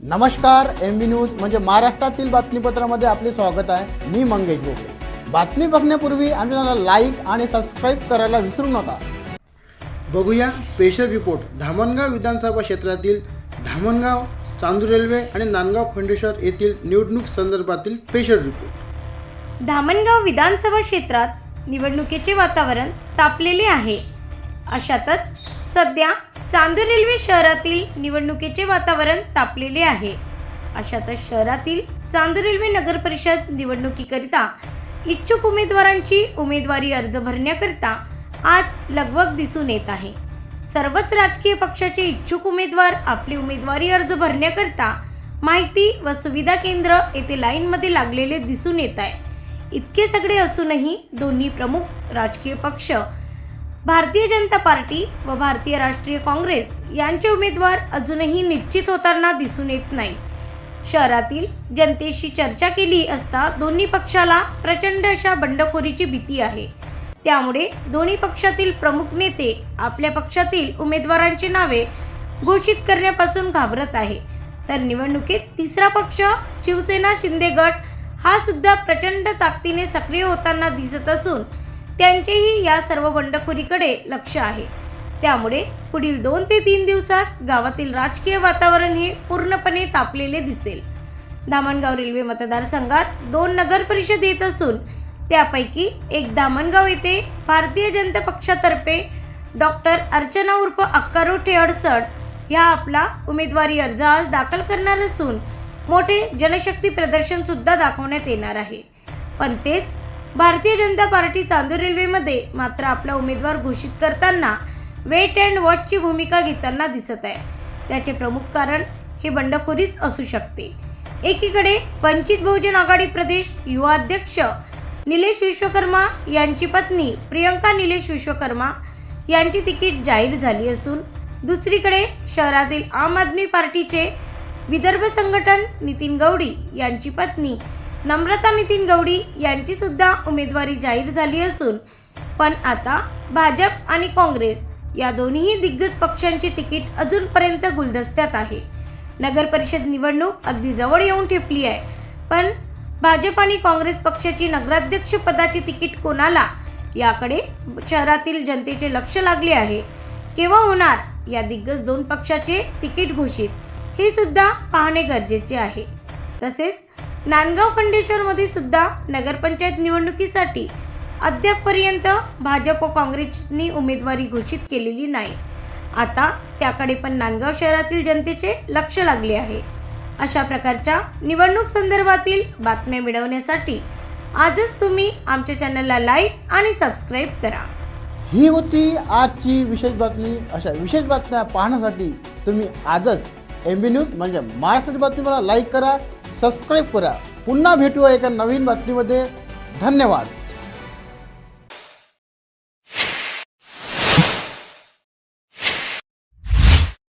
नमस्कार एम बी न्यूज म्हणजे महाराष्ट्रातील बातमीपत्रामध्ये आपले स्वागत आहे. मी मंगेश भोगले बातमी बघण्यापूर्वी आमच्या चॅनलला लाईक आणि सबस्क्राईब करायला विसरू नका. बघूया स्पेशल रिपोर्ट धामणगाव विधानसभा क्षेत्रातील धामणगाव चांदूर रेल्वे आणि नांदगाव खंडेश्वर येथील निवडणूक संदर्भातील स्पेशल रिपोर्ट धामणगाव विधानसभा क्षेत्रात निवडणुकीचे वातावरण तापलेले आहे. अशातच सध्या चांदूर रेल्वे शहरातील निवडणुकीचे वातावरण तापलेले आहे. अशातच शहरातील चांदूर रेल्वे नगर परिषद निवडणुकीकरिता इच्छुक उमेदवारांची उमेदवारी अर्ज भरण्याकरिता आज लगबग दिसून येत आहे. सर्वच राजकीय पक्षाचे इच्छुक उमेदवार आपली उमेदवारी अर्ज भरण्याकरिता माहिती व सुविधा केंद्र येथे लाईनमध्ये लागलेले दिसून येत आहे. इतके सगळे असूनही दोन्ही प्रमुख राजकीय पक्ष भारतीय जनता पार्टी व भारतीय राष्ट्रीय काँग्रेस यांचे उमेदवार अजूनही निश्चित होताना दिसून येत नाही. शहरातील जनतेशी चर्चा केली असता दोन्ही पक्षाला प्रचंड अशा बंडखोरीची भीती आहे. त्यामुळे दोन्ही पक्षातील प्रमुख नेते आपल्या पक्षातील उमेदवारांची नावे घोषित करण्यापासून घाबरत आहे. तर निवडणुकीत तिसरा पक्ष शिवसेना शिंदे गट हा सुद्धा प्रचंड ताकदीने सक्रिय होताना दिसत असून त्यांचेही या सर्व बंडखोरीकडे लक्ष आहे. त्यामुळे पुढील दोन ते तीन दिवसात गावातील राजकीय वातावरण हे पूर्णपणे तापलेले दिसेल. दामणगाव रेल्वे मतदारसंघात दोन नगर परिषद येत असून त्यापैकी एक दामणगाव येथे भारतीय जनता पक्षातर्फे डॉक्टर अर्चना उर्फ अक्कारोठे अडसड ह्या आपला उमेदवारी अर्ज आज दाखल करणार असून मोठे जनशक्ती प्रदर्शन सुद्धा दाखवण्यात येणार आहे. पण तेच भारतीय जनता पार्टी चांदूर रेल्वेमध्ये मात्र आपला उमेदवार घोषित करताना वेट अँड वॉचची भूमिका घेताना दिसत आहे. त्याचे प्रमुख कारण हे बंडखोरीच असू शकते. एकीकडे वंचित बहुजन आघाडी प्रदेश युवा अध्यक्ष निलेश विश्वकर्मा यांची पत्नी प्रियंका निलेश विश्वकर्मा यांची तिकीट जाहीर झाली असून दुसरीकडे शहरातील आम आदमी पार्टीचे विदर्भ संघटन नितीन गौडी यांची पत्नी नम्रता नितीन गौडी यांची सुद्धा उमेदवारी जाहीर झाली असून पण आता भाजप आणि काँग्रेस या दोन्ही दिग्गज पक्षांची तिकीट अजूनपर्यंत गुलदस्त्यात आहे. नगर परिषद निवडणूक अगदी जवळ येऊन ठेपली आहे पण भाजप आणि काँग्रेस पक्षाची नगराध्यक्ष पदाची तिकीट कोणाला? याकडे शहरातील जनतेचे लक्ष लागले आहे. केव्हा होणार या दिग्गज दोन पक्षाचे तिकीट घोषित हे सुद्धा पाहणे गरजेचे आहे. तसेच नांदगाव खंडेश्वरमध्ये सुद्धा नगरपंचायत निवडणुकीसाठी अद्यापपर्यंत भाजप व काँग्रेसनी उमेदवारी घोषित केलेली नाही. आता त्याकडे पण नांदगाव शहरातील जनतेचे लक्ष लागले आहे. अशा प्रकारच्या निवडणूक संदर्भातील बातम्या मिळवण्यासाठी आजच तुम्ही आमच्या चॅनलला लाईक आणि सबस्क्राईब करा. ही होती आजची विशेष बातमी. अशा विशेष बातम्या पाहण्यासाठी तुम्ही आजच एम बी न्यूज म्हणजे महाराष्ट्राची बातमीला लाईक करा. सबस्क्राईब करा. पुन्हा भेटूया एका नवीन बातमीमध्ये. धन्यवाद.